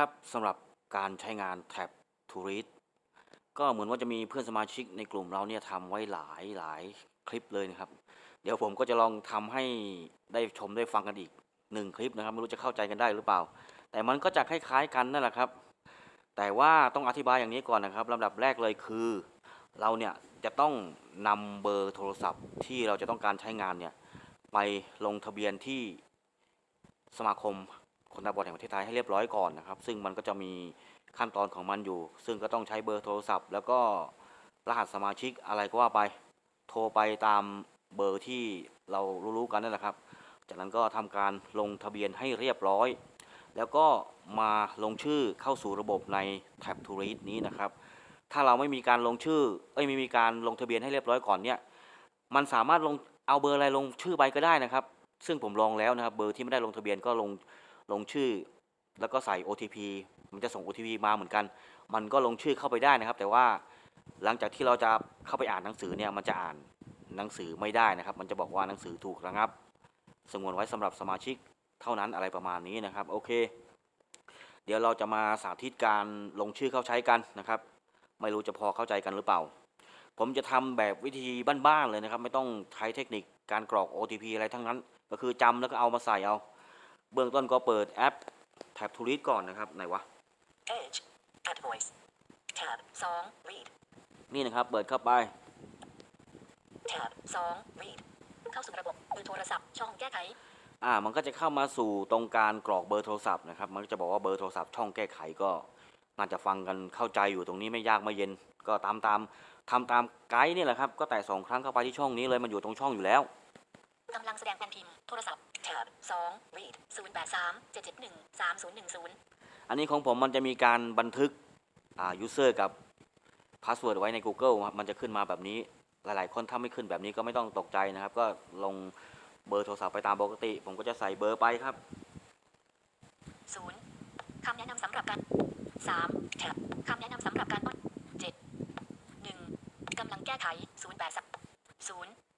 ครับสำหรับการใช้งานแท็บ Tourist ก็เหมือนว่าจะมีเพื่อนสมาชิกในกลุ่มเราเนี่ยทำไว้หลายหลายคลิปเลยนะครับ เดี๋ยวผมก็จะลองทำให้ได้ชมได้ฟังกันอีกหนึ่งคลิปนะครับ ไม่รู้จะเข้าใจกันได้หรือเปล่า แต่มันก็จะคล้ายๆกันนั่นแหละครับ แต่ว่าต้องอธิบายอย่างนี้ก่อนนะครับลำดับแรกเลยคือ เราเนี่ยจะต้องนำเบอร์โทรศัพท์ที่เราจะต้องการใช้งานเนี่ยไปลงทะเบียนที่สมาคม คนตาบอดแห่งประเทศไทยให้เรียบร้อยก่อนนะครับ ซึ่งมันก็จะมีขั้นตอนของมันอยู่ ซึ่งก็ต้องใช้เบอร์โทรศัพท์ แล้วก็รหัสสมาชิกอะไรก็ว่าไปโทรไปตามเบอร์ที่เรารู้ๆกันนั่นแหละครับ จากนั้นก็ทำการลงทะเบียนให้เรียบร้อย แล้วก็มาลงชื่อเข้าสู่ระบบในแท็บ Tourist นี้นะครับ ถ้าเราไม่มีการลงชื่อ เอ้ยไม่มีการลงทะเบียนให้เรียบร้อยก่อนเนี่ย มันสามารถลงเอาเบอร์อะไรลงชื่อไปก็ได้นะครับ ซึ่งผมลองแล้วนะครับ เบอร์ที่ไม่ได้ลงทะเบียนก็ลง ลงชื่อ แล้วก็ใส่ OTP มันจะส่ง OTP มาเหมือนกัน มันก็ลงชื่อเข้าไปได้นะครับ แต่ว่าหลังจากที่เราจะเข้าไปอ่านหนังสือเนี่ยมันจะอ่านหนังสือไม่ได้นะครับ มันจะบอกว่าหนังสือถูกระงับ สงวนไว้สำหรับสมาชิกเท่านั้นอะไรประมาณนี้นะครับ โอเค เดี๋ยวเราจะมาสาธิตการลงชื่อเข้าใช้กันนะครับ ไม่รู้จะพอเข้าใจกันหรือเปล่า ผมจะทำแบบวิธีบ้านๆเลยนะครับ ไม่ต้องใช้เทคนิคการกรอก OTP อะไรทั้งนั้น ก็คือจำแล้วก็เอามาใส่เอา เบื้องต้นก็เปิดแอปแท็บ Tourist ก่อนนะครับ ไหนวะ Edge. Add voice. Tab 2 read. นี่นะครับเปิดเข้าไป Tab 2 read. เข้าสู่ระบบเบอร์โทรศัพท์ช่องแก้ไขอ่ามันก็จะเข้ามาสู่ตรงการกรอกเบอร์โทรศัพท์นะครับ มันก็จะบอกว่าเบอร์โทรศัพท์ช่องแก้ไขก็น่าจะฟังกันเข้าใจอยู่ตรงนี้ไม่ยากไม่เย็น ก็ตามตามทำตามไกด์นี่แหละครับ ก็แต่สองครั้งเข้าไปที่ช่องนี้เลยมันอยู่ตรงช่องอยู่แล้วกำลังแสดงแผ่นพิมพ์โทรศัพท์ Tab 2 read 083 771 3010 อันนี้ของผมมันจะมีการบันทึกอ่า user กับ password ไว้ใน Google ครับมันจะขึ้นมาแบบนี้หลาย ๆ คนถ้าไม่ขึ้นแบบนี้ก็ไม่ต้องตกใจนะครับ ก็ลงเบอร์โทรศัพท์ไปตามปกติ ผมก็จะใส่เบอร์ไปครับ0คำแนะนำสำหรับการ3 Tab คำแนะนำสำหรับการ7 1กำลังแก้ไข083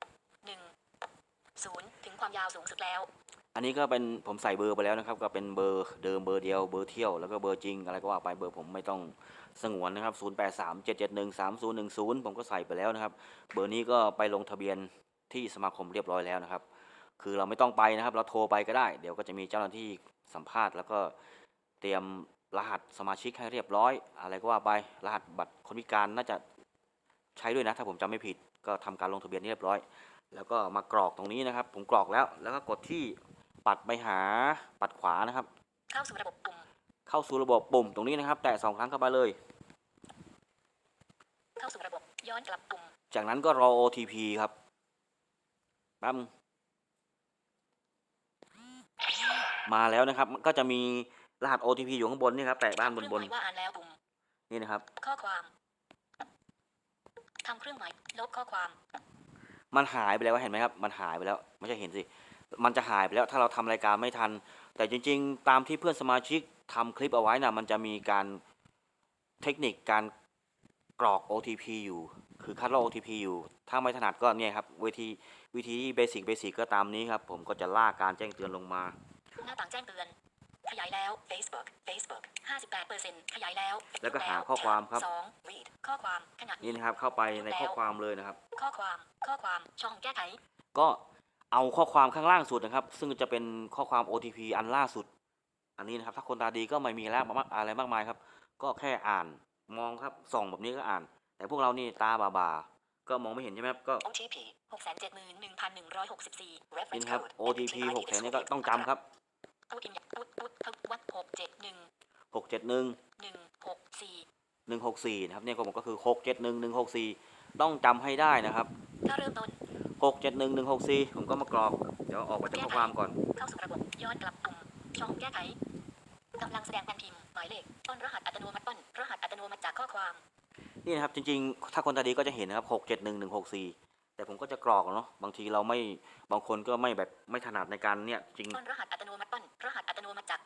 0 1 0ถึงความยาวสูงสุดแล้ว อันนี้ก็เป็นผมใส่เบอร์ไปแล้วนะครับ ก็เป็นเบอร์เดิมเบอร์เดียวเบอร์เที่ยวแล้วก็เบอร์จริงอะไรก็ว่าไปเบอร์ผมไม่ต้องสงวนนะครับ 0 8 3 7 7 1 3 0 1 0 ผมก็ใส่ไปแล้วนะครับ เบอร์นี้ก็ไปลงทะเบียนที่สมาคมเรียบร้อยแล้วนะครับ คือเราไม่ต้องไปนะครับ เราโทรไปก็ได้ เดี๋ยวก็จะมีเจ้าหน้าที่สัมภาษณ์ แล้วก็เตรียมรหัสสมาชิกให้เรียบร้อย อะไรก็ว่าไปรหัสบัตรคนพิการน่าจะใช้ด้วยนะ ถ้าผมจำไม่ผิดก็ทำการลงทะเบียนเรียบร้อย แล้วก็มากรอกตรงนี้นะครับ ผมกรอกแล้ว แล้วก็กดที่ปัดไปหาปัดขวานะครับ เข้าสู่ระบบปุ่ม เข้าสู่ระบบปุ่มตรงนี้นะครับ แตะสองครั้งเข้าไปเลย เข้าสู่ระบบย้อนกลับปุ่ม จากนั้นก็รอ OTP ครับแป๊บนึงมาแล้วนะครับก็จะมีรหัส OTP อยู่ข้างบนนี่ครับแตะด้านบนเคบรื่อนงหมายว่าอ่านแล้วปุ่มๆนี่นะครับ ข้อความทำเครื่องหมายลบข้อความ มันหายไปแล้วเห็นไหมครับ มันหายไปแล้ว ไม่ใช่เห็นสิ มันจะหายไปแล้วถ้าเราทำรายการไม่ทัน แต่จริง ๆ ตามที่เพื่อนสมาชิกทำคลิปเอาไว้นะมันจะมีการเทคนิคการกรอก OTP อยู่ คือคัดลอก OTP อยู่ ถ้าไม่ถนัดก็เนี่ยครับวิธีวิธีเบสิกเบสิกก็ตามนี้ครับ ผมก็จะลากการแจ้งเตือนลงมา หน้าต่างแจ้งเตือน ขยายแล้ว Facebook Facebook 58%ขยายแล้ว แล้วก็หาข้อความครับสอง read ข้อ ความขณะนี่นะครับเข้าไปในข้อความเลยนะครับ ข้อความข้อความช่องแก้ไข ก็เอาข้อความข้างล่างสุดนะครับ ซึ่งจะเป็นข้อความ OTP อันล่าสุด อันนี้นะครับ ถ้าคนตาดีก็ไม่มีแล้วมากอะไรมากมายครับ ก็แค่อ่านมองครับส่องแบบนี้ก็อ่าน แต่พวกเรานี่ตาบาๆก็มองไม่เห็นใช่ไหมครับก็ OTP 671,164นี่ reference นะครับ code OTP หกแสนนี่ก็ต้องจำครับพูดอินพูดพูดพูดวัดหกเจ็ดหนึ่งหกเจ็ดหนึ่งหนึ่งหกสี่ หนึ่งหกสี่นะครับเนี่ยของผมก็คือหกเจ็ดหนึ่งหนึ่งหกสี่ต้องจำให้ได้นะครับถ้าเริ่มต้นหกเจ็ดหนึ่งหนึ่งหกสี่ผมก็มากรอก เดี๋ยวออกมาจากข้อความก่อน เข้าสู่ระบบย้อนกลับปุ่มช่องแก้ไขกำลังแสดงแผ่นพิมพ์หมายเลขต้นรหัสอัตโนมัติต้นรหัสอัตโนมัติจากข้อความ นี่นะครับจริงๆ ถ้าคนตาดีก็จะเห็นนะครับหกเจ็ดหนึ่งหนึ่งหกสี่แต่ผมก็จะกรอกเนาะบางทีเราไม่บางคนก็ไม่แบบไม่ถนัดในการเนี่ยจริงต้นรหัสอัตโนมัติต้นรหัสอัตโนมัติจาก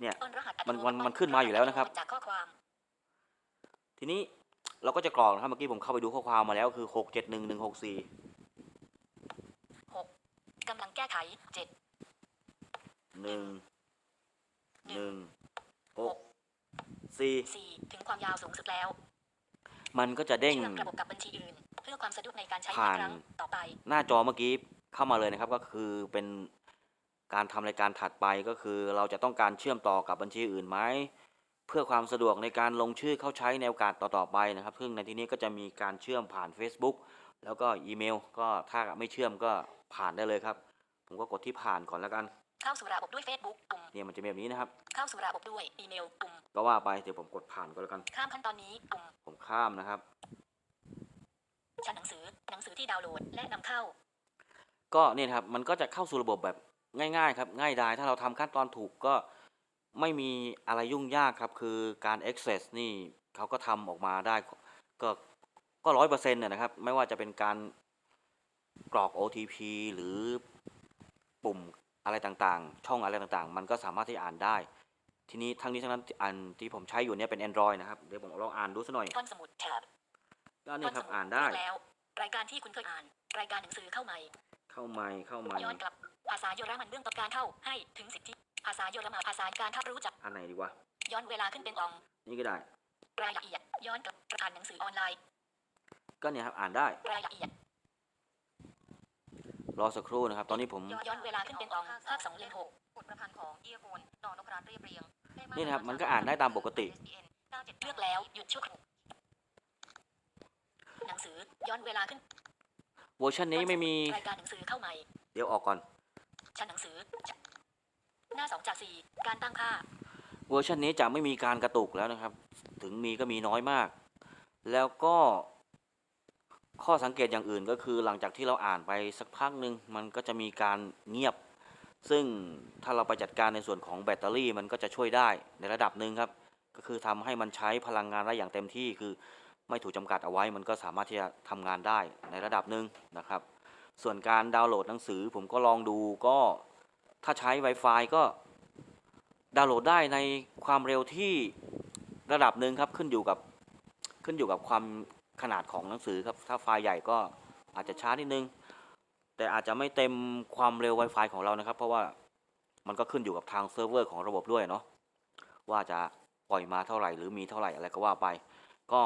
เนี่ยต้นรหัสอัตมันโนมันมัติมันขึ้นมาอยู่แล้วนะครับ จากข้อความ ทีนี้เราก็จะกรอกนะครับเมื่อกี้ผมเข้าไปดูข้อความมาแล้วคือหกเจ็ดหนึ่งหนึ่งหกสี่หกกำลังแก้ไขเจ็ดหนึ่งหนึ่งหกสี่สี่ถึงความยาวสูงสุดแล้ว มันก็จะเด้งเชื่อมระบบกับบัญชีอื่นเพื่อความสะดวกในการใช้ผ่านครั้งต่อไป หน้าจอเมื่อกี้เข้ามาเลยนะครับก็คือเป็นการทำรายการถัดไปก็คือเราจะต้องการเชื่อมต่อกับบัญชีอื่นไหม เพื่อความสะดวกในการลงชื่อเข้าใช้ในโอกาสต่อๆไปนะครับ ซึ่งในที่นี้ก็จะมีการเชื่อมผ่าน Facebook แล้วก็อีเมล ก็ถ้าไม่เชื่อมก็ผ่านได้เลยครับ ผมก็กดที่ผ่านก่อนแล้วกัน เข้าสู่ระบบด้วย Facebook ปุ่มเนี่ยมันจะเป็นแบบนี้นะครับ เข้าสู่ระบบด้วยอีเมลปุ่มก็ว่าไปเดี๋ยวผมกดผ่านก็แล้วกัน ข้ามขั้นตอนนี้ปุ่มผมข้ามนะครับ ชั้นหนังสือหนังสือที่ดาวน์โหลดและนำเข้า ก็เนี่ยนะครับมันก็จะเข้าสู่ระบบแบบง่ายๆครับง่ายดายถ้าเราทำขั้นตอนถูกก็ ไม่มีอะไรยุ่งยากครับ คือการ access นี่เขาก็ทำออกมาได้ ก็ก็ร้อยเปอร์เซ็นต์นะครับ ไม่ว่าจะเป็นการกรอก OTP หรือปุ่มอะไรต่างๆ ช่องอะไรต่างๆ มันก็สามารถที่จะอ่านได้ ทีนี้ทั้งนี้ทั้งนั้นอันที่ผมใช้อยู่เนี่ยเป็น Android นะครับ เดี๋ยวผมลองอ่านดูสักหน่อยต้นสมุดแท็บก็นี่ครับต้สมุอ่านได้เลือกแล้ว รายการที่คุณเคยอ่าน รายการหนังสือเข้าใหม่ เข้าใหม่เข้าใหม่ย้อนกลับภาษาเยอรมันเบื้องต้นการเข้าให้ถึงสิทธิ ภาษาเยอรมันภาษาการถ้ารู้จัก อันไหนดีวะ ย้อนเวลาขึ้นเป็นอองนี่ก็ได้ รายละเอียด ย้อนกลับอ่านหนังสือออนไลน์ ก็เนี่ยครับอ่านได้ รายละเอียด รอสักครู่นะครับ ตอนนี้ผม ย้อนย้อนเวลาขึ้นเป็นอองภาคสองเล่มหกบทประพันธ์ของเอียโฟนนอนกราเรียบเรียงนี่นะครับ มันก็อ่านได้ตามปกติ เลือกแล้วหยุดชั่วคราวหนังสือย้อนเวลาขึ้นเวอร์ชันนี้ไม่มีรายการหนังสือเข้าใหม่ เดี๋ยวออกก่อน ชั้นหนังสือ หน้าสองจากสี่การตั้งค่า เวอร์ชันนี้จะไม่มีการกระตุกแล้วนะครับ ถึงมีก็มีน้อยมาก แล้วก็ข้อสังเกตอย่างอื่นก็คือหลังจากที่เราอ่านไปสักพักหนึ่งมันก็จะมีการเงียบ ซึ่งถ้าเราไปจัดการในส่วนของแบตเตอรี่มันก็จะช่วยได้ในระดับหนึ่งครับ ก็คือทำให้มันใช้พลังงานได้อย่างเต็มที่คือไม่ถูกจำกัดเอาไว้ มันก็สามารถที่จะทำงานได้ในระดับหนึ่งนะครับ ส่วนการดาวน์โหลดหนังสือผมก็ลองดูก็ ถ้าใช้ Wi-Fi ก็ดาวน์โหลดได้ในความเร็วที่ระดับหนึ่งครับขึ้นอยู่กับขึ้นอยู่กับความขนาดของหนังสือครับ ถ้าไฟล์ใหญ่ก็อาจจะช้านิดนึง แต่อาจจะไม่เต็มความเร็ว Wi-Fi ของเรานะครับ เพราะว่ามันก็ขึ้นอยู่กับทางเซิร์ฟเวอร์ของระบบด้วยเนาะว่าจะปล่อยมาเท่าไหร่หรือมีเท่าไหร่อะไรก็ว่าไป ก็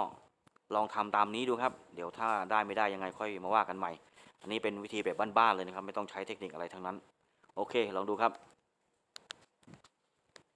ลองทำตามนี้ดูครับ เดี๋ยวถ้าได้ไม่ได้ยังไงค่อยมาว่ากันใหม่ อันนี้เป็นวิธีแบบบ้านๆเลยนะครับ ไม่ต้องใช้เทคนิคอะไรทั้งนั้น โอเค ลองดูครับ